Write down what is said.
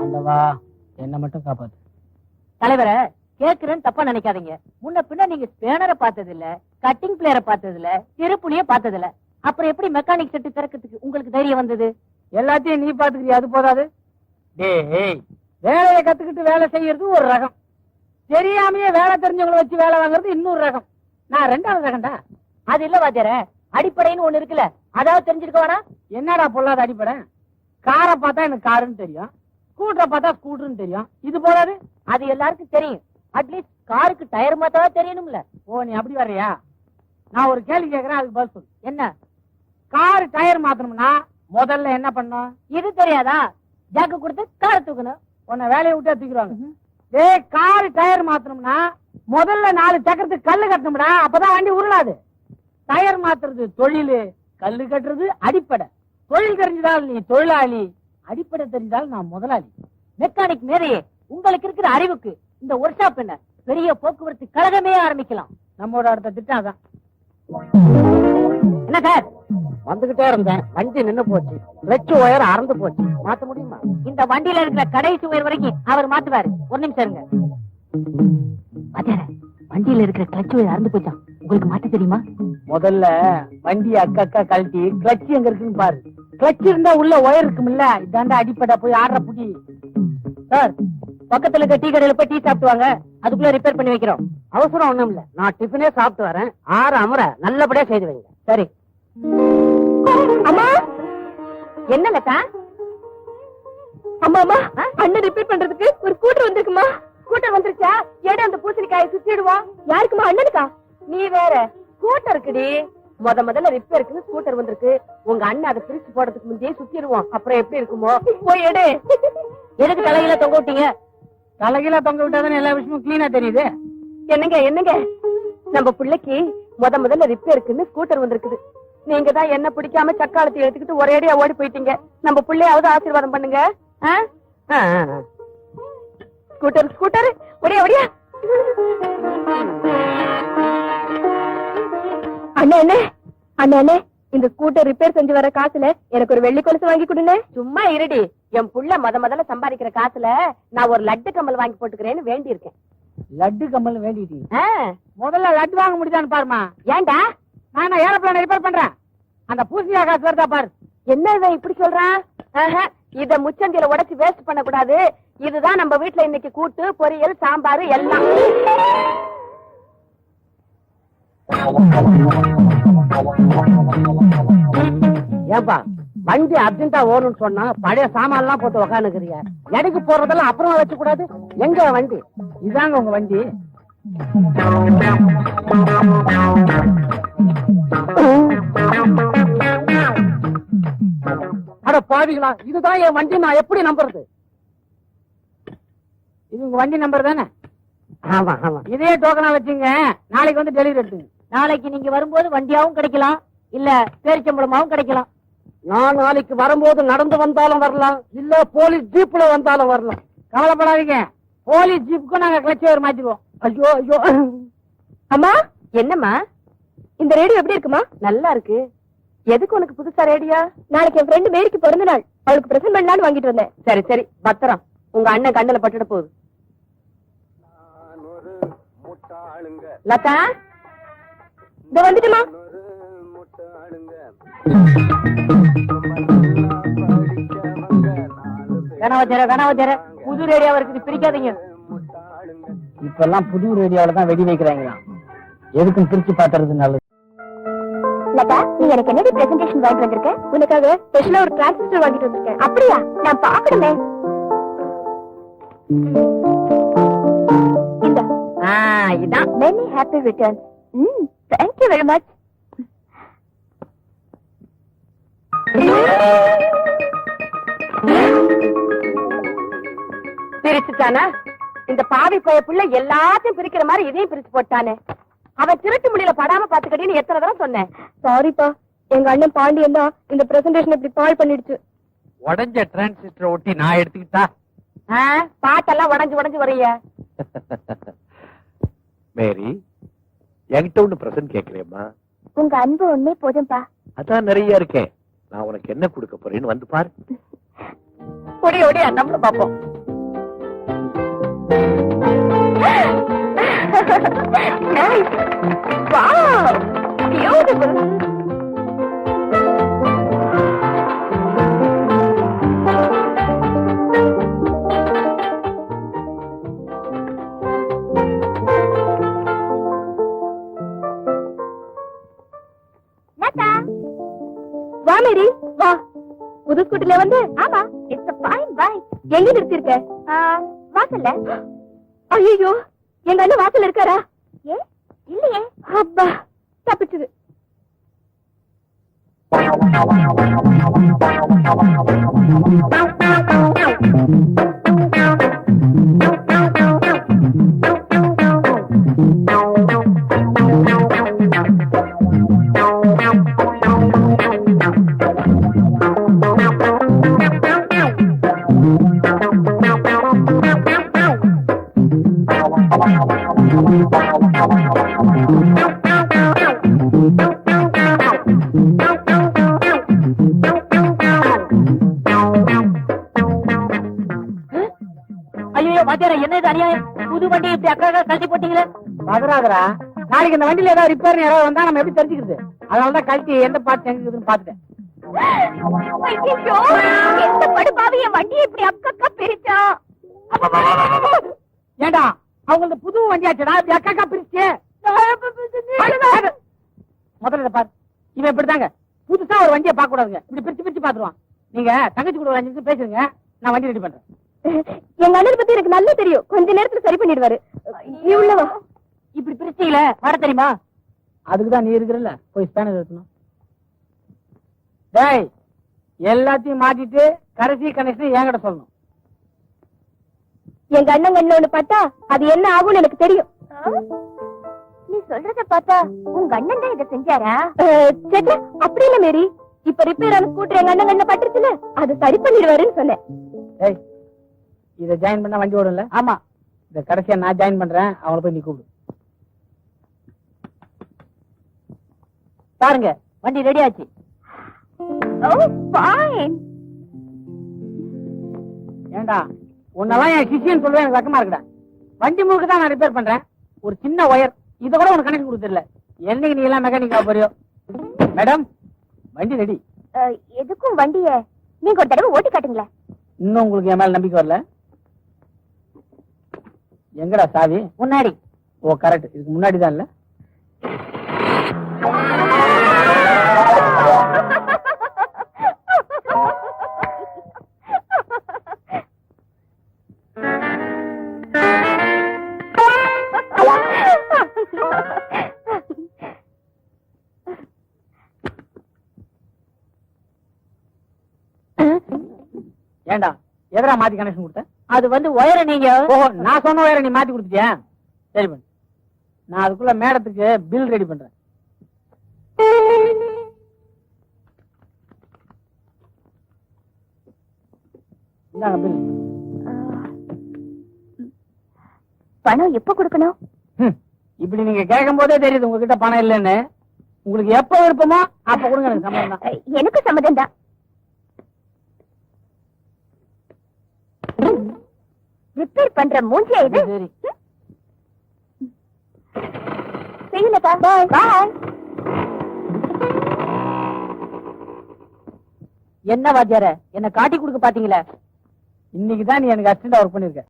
ஆண்டவா என்ன மட்டும் காப்பாத்து. தலைவரை கேக்குறேன்னு தப்பா நினைக்காதீங்க. முன்ன பின்ன நீங்க ஸ்பேனரை பார்த்தது இல்ல கட்டிங் பிளேயரை பார்த்தது இல்ல திருப்புலிய பார்த்தது இல்ல அப்புறம் எப்படி மெக்கானிக் செட்டு திறக்கிறதுக்கு உங்களுக்கு தைரியம் வந்தது? எல்லாத்தையும் நீ பாத்துக்கிறியா அது போதாது. டேய் வேலையை கத்துக்கிட்டு வேலை செய்யறது ஒரு ரகம். தெரியாமையே வேலை தெரிஞ்சவங்களை வச்சு வேலை வாங்குறது இன்னொரு ரகம். நான் ரெண்டாவது ரகம்டா. அது இல்ல வாத்தியார அடிப்படைன்னு ஒண்ணு இருக்குல்ல. அதாவது தெரிஞ்சிருக்க வேணா என்னடா பொல்லாத அடிப்படை? காரை பார்த்தா எனக்கு காருன்னு தெரியும். ஸ்கூட்டரை பார்த்தா ஸ்கூட்டர்னு தெரியும். இது போதாது. அது எல்லாருக்கும் தெரியும். அட்லீஸ்ட் காருக்கு டயர் மாத்தாவா தெரியணும்ல. ஓ நீ அப்படி வர்றியா? நான் ஒரு கேள்வி கேக்குறேன் அதுக்கு பதில் சொல்லு. என்ன? கார் டயர் மாத்தணும்னா முதல்ல என்ன பண்ணும் இது தெரியாதா? ஜாக்கு கொடுத்து காரை தூக்கணும். உன்னை வேலையை விட்டு தூக்கிடுவாங்க. டேய் கார் டயர் மாத்தணும்னா முதல்ல நாலு சக்கரத்துக்கு கல்லு கட்டணும்டா. அப்பதான் வண்டி உருளாது. டயர் மாத்துறது தொழில் கல்லு கட்டுறது அடிப்படை. தொழில் தெரிஞ்சதால் நீ தொழிலாளி. அடிப்படை தெரிஞ்சால் நான் முதலாளி. மெக்கானிக் மேதையே உங்களுக்கு இருக்கிற அறிவுக்கு இந்த ஒர்க் ஷாப் என்ன? பெரிய போக்குவரத்து கழகமே ஆரம்பிக்கலாம். நம்மோட அடுத்த திட்டம் அதான். என்ன சார்? வந்துகிட்டே இருந்தேன். வண்டி நின்னு போச்சு. கிளச்சு ஒயர் அறந்து போச்சு. மாத்த முடியுமா? இந்த வண்டியில இருக்கிற கடைசி உயர் வரைக்கும் அவர் மாத்துவாரு. ஒரு நிமிஷம் இருங்க. வண்டியில இருக்கிற கிளச் உயர் அறந்து போச்சான் உங்களுக்கு மாட்ட தெரியுமா? முதல்ல வண்டி அக்கா அக்கா கழட்டி கிளட்ச் எங்க இருக்குன்னு பாரு. கிளட்ச் இருந்தா உள்ள ஒயர் இருக்கும்ல இதாண்டா அடிப்படை போய் ஆடுற புடி. சார் பக்கத்துல இருக்க டீ கடையில போய் டீ சாப்பிட்டு வாங்க அதுக்குள்ள ரிப்பேர் பண்ணி வைக்கிறோம். அவசரம் ஒண்ணும் இல்ல. நான் டிஃபனே சாப்பிட்டு வரேன். ஆறு அமர நல்லபடியா செய்து வைங்க. சரி. அம்மா? என்ன லதா? அம்மா அம்மா அண்ணன் ரிப்பேர் பண்றதுக்கு ஒரு ஸ்கூட்டர் வந்திருக்குமா? ஸ்கூட்டர் வந்துருச்சா? ஏடா அந்த பூசணிக்காயை சுத்திடுவோம். யாருக்குமா அண்ணனுக்கா? நீ வேற. ஸ்கூட்டர் இருக்குடி. முத முதல்ல ரிப்பேருக்கு ஸ்கூட்டர் வந்திருக்கு. உங்க அண்ணன் அதை பிரிச்சு போடுறதுக்கு முந்தையே சுத்திடுவோம். அப்புறம் எப்படி இருக்குமோ. போய் எடு. எதுக்கு தலையில தொங்க விட்டீங்க? தலைகீழ தொங்க விட்டாதானே எல்லா விஷயமும் கிளீனா தெரியுது? என்னங்க என்னங்க? நம்ம பிள்ளைக்கு முத முதல்ல ரிப்பேருக்குன்னு ஸ்கூட்டர் வந்திருக்குது. நீங்க தான் என்ன பிடிக்காம சக்காலத்தை எடுத்துக்கிட்டு ஒரேடியா ஓடி போயிட்டீங்க. நம்ம பிள்ளையாவது ஆசீர்வாதம் பண்ணுங்க. ஸ்கூட்டர் ஸ்கூட்டர் ஒடியா ஒடியா அண்ணே அண்ணே இந்த ஸ்கூட்டர் ரிப்பேர் செஞ்சு வர காசுல எனக்கு ஒரு வெள்ளி கொலுசு வாங்கி கொடுங்க. சும்மா இருடி. என் புள்ள முத முதல்ல சம்பாதிக்கிற காசுல நான் ஒரு லட்டு கம்மல் வாங்கி போட்டுக்கிறேன்னு வேண்டி இருக்கேன் லட்டு கம்மல் வேண்டிட்டு. முதல்ல லட்டு வாங்க முடியுதான்னு பாருமா ஏன்டா? நான் ஏரோப்ளான் ரிப்பேர் பண்றேன். அந்த பூசணியா காசு வருதா பாரு. என்ன இவன் இப்படி சொல்றான்? ஆஹா, இத முச்சந்தில உடைச்சு வேஸ்ட் பண்ண கூடாது இதுதான் நம்ம வீட்ல இன்னைக்கு கூட்டு பொரியல் சாம்பார் எல்லாம். ஏன்பா வண்டி அர்ஜென்டா ஓடணும்னு சொன்னா பழைய சாமான் எல்லாம் போட்டு உக்காந்துக்கிறிய. எடைக்கு போறதெல்லாம் அப்புறமா வச்சு கூடாது எங்க வண்டி? இதாங்க உங்க வண்டி. அட பாவிகளா இதுதான் என் வண்டி நான் எப்படி நம்புறது? இது உங்க வண்டி நம்பர் தானே? ஆமா ஆமா. இதே டோக்கனா வச்சுங்க. நாளைக்கு வந்து டெலிவரி எடுத்துங்க. நாளைக்கு நீங்க வரும்போது வண்டியாவும் கிடைக்கலாம். இல்ல பேரிச்சம்பளமாவும் கிடைக்கலாம். நான் நாளைக்கு வரும்போது நடந்து வந்தாலும் வரலாம். இல்ல போலீஸ் ஜீப்ல வந்தாலும் வரலாம். கவலைப்படாதீங்க. போலீஸ் ஜீப்புக்கும் நாங்க கிளச் வயர் மாத்திடுவோம் ஐயோ ஐயோ. அம்மா என்னம்மா? இந்த ரேடியோ எப்படி இருக்குமா? நல்லா இருக்கு. எதுக்கு உனக்கு புதுசா ரேடியோ? நாளைக்கு என் ஃப்ரெண்டு மேரிக்கு பிறந்த நாள் அவளுக்கு பிரசன்ட் பண்ணலாம்னு வாங்கிட்டு வந்தேன். சரி சரி. பத்திரம். உங்க அண்ணன் கண்ணுல பட்டுட போகுது. லதா? வந்துட்டுமா புது ரேடியோவா இருக்குது பிரிக்காதீங்க. இப்ப எல்லாம் புது ரேடியோல தான் வெடி வைக்கிறாங்க எதுக்கும் பிரிச்சு பாத்துறது நல்லது. லதா நீ எனக்கு என்னடி பிரசன்டேஷன் வாங்கிட்டு வந்திருக்க? உனக்காக ஸ்பெஷலா ஒரு டிரான்சிஸ்டர் வாங்கிட்டு வந்திருக்கேன். அப்படியா? நான் பாக்கணுமே இந்த. ஆ, இதான். Many happy returns you very much பிரிச்சுட்டானா? இந்த பாவி பைய புள்ள எல்லாத்தையும் பிரிக்கிற மாதிரி இதையும் பிரிச்சு போட்டானே. அவன் திருட்டு முடியல படாம பாத்துக்கடின்னு எத்தனை தடவை சொன்னேன். சாரிப்பா எங்க அண்ணன் பாண்டியன் தான் இந்த பிரசன்டேஷன் இப்படி பால் பண்ணிடுச்சு. உடஞ்ச டிரான்சிஸ்டர் ஒட்டி நான் எடுத்துக்கிட்டா? பாட்டெல்லாம் உடைஞ்சு உடைஞ்சு வரைய. மேரி என்கிட்ட ஒண்ணு பிரசன்ட் கேக்குறேம்மா உங்க அன்பு ஒண்ணே போதும்பா அதான் நிறைய இருக்கேன் நான் உனக்கு என்ன கொடுக்க போறேன்னு வந்து பாரு ஓடி ஓடி நம்மளும் பாப்போம் nice. Wow. Beautiful. புது ஸ்கூட்டில வந்து ஆமா இட்ஸ் a fine bike எங்க நிறுத்திருக்க வாசல்ல. ஐயோ எங்க அண்ணன் வாசல்ல இருக்காரா? ஏ இல்லையே. அப்பா தப்பிச்சது. ஐயோ வாத்தியார என்ன இது அநியாயம்? புது வண்டி இப்படி அக்கா கழட்டி போட்டீங்களே? நாளைக்கு இந்த வண்டியில ஏதாவது ரிப்பேர் யாராவது வந்தா நம்ம எப்படி தெரிஞ்சுக்கிறது? அதனாலதான் கழட்டி எந்த பார்த்து எங்க இருக்குதுன்னு பாத்துட்டேன் எந்த படுபாவி என் வண்டியை இப்படி அக்கா பிரிச்சா? ஏண்டா அவங்க இந்த புது வண்டி ஆச்சுடா இப்படி அக்கா அக்கா பிரிச்சு. முதல்ல பாரு. இவன் இப்படிதாங்க. புதுசா ஒரு வண்டியை பார்க்க கூடாதுங்க இப்படி பிரிச்சு பிரிச்சு பாத்துருவான் நீங்க தங்கச்சி கூட ஒரு அஞ்சு நிமிஷம் பேசுங்க. நான் வண்டி ரெடி பண்றேன். எங்க அண்ணன் பத்தி எனக்கு நல்லா தெரியும். கொஞ்ச நேரத்துல சரி பண்ணிடுவாரு. நீ உள்ளவா இப்படி பிரிச்சீங்களே வர தெரியுமா? அதுக்கு தான் நீ இருக்கிறல்ல. போய் ஸ்பேனர் எடுக்கணும். டேய் எல்லாத்தையும் மாட்டிட்டு கடைசி கனெக்ஷன் என்கிட்ட சொல்லணும். எங்க அண்ணன் கண்ணு ஒண்ணு பார்த்தா அது என்ன ஆகும்னு எனக்கு தெரியும். நீ சொல்றத பார்த்தா உங்க அண்ணன் தான் இதை செஞ்சாரா? அப்படி இல்ல மேரி. இப்ப ரிப்பேர் ஆன ஸ்கூட்டர் எங்க அண்ணன் கண்ண பட்டுச்சுல அது சரி பண்ணிடுவாருன்னு சொன்னேன். டேய் இத ஜாயின் பண்ணா வண்டி ஓடும்ல? ஆமா. இத கடைசியா நான் ஜாயின் பண்றேன் அவங்கள போய் நீ கூப்பிடு. பாருங்க வண்டி ரெடி ஆச்சு. ஓ ஃபைன் ஏண்டா? உன்னெல்லாம் என் சிஷியன் சொல்லுவேன் எனக்கு வெக்கமா இருக்குடா. வண்டி முழுக்க தான் நான் ரிப்பேர் பண்றேன். ஒரு சின்ன ஒயர் இத கூட உனக்கு கணக்கு கொடுத்துடல. என்னைக்கு நீ எல்லாம் மெக்கானிக் ஆக போறியோ? மேடம் வண்டி ரெடி எதுக்கும் வண்டிய நீங்க ஒரு தடவை ஓட்டி காட்டுங்களேன் இன்னும் உங்களுக்கு என் மேல நம்பிக்கை வரல? எங்கடா சாவி? முன்னாடி. ஓ கரெக்ட் இதுக்கு முன்னாடி தான் இல்ல? ஏண்டா? எதரா மாத்தி கனெக்ஷன் கொடுத்த? அது வந்து ஒயரை நீங்க ஓஹோ நான் சொன்ன ஒயரை நீ மாத்தி கொடுத்துட்டியா? சரி பண்ணு நான் அதுக்குள்ள மேடத்துக்கு பில் ரெடி பண்றேன். இந்தாங்க பில் பணம் எப்ப கொடுக்கணும்? இப்படி நீங்க கேட்கும் போதே தெரியுது உங்ககிட்ட பணம் இல்லைன்னு. உங்களுக்கு எப்ப விருப்பமோ அப்ப கொடுங்க எனக்கு தான். அஹ், எனக்கு சம்மதம் தான் ரிப்பேர் பண்ற மூஞ்சியா இது? சரி செய்யலப்பா பாய். பாய். என்ன வாத்தியார? என்ன காட்டி கொடுக்க பாத்தீங்களா? இன்னைக்கு தான் நீ எனக்கு அசிஸ்டன்ட் ஒர்க் பண்ணிருக்க.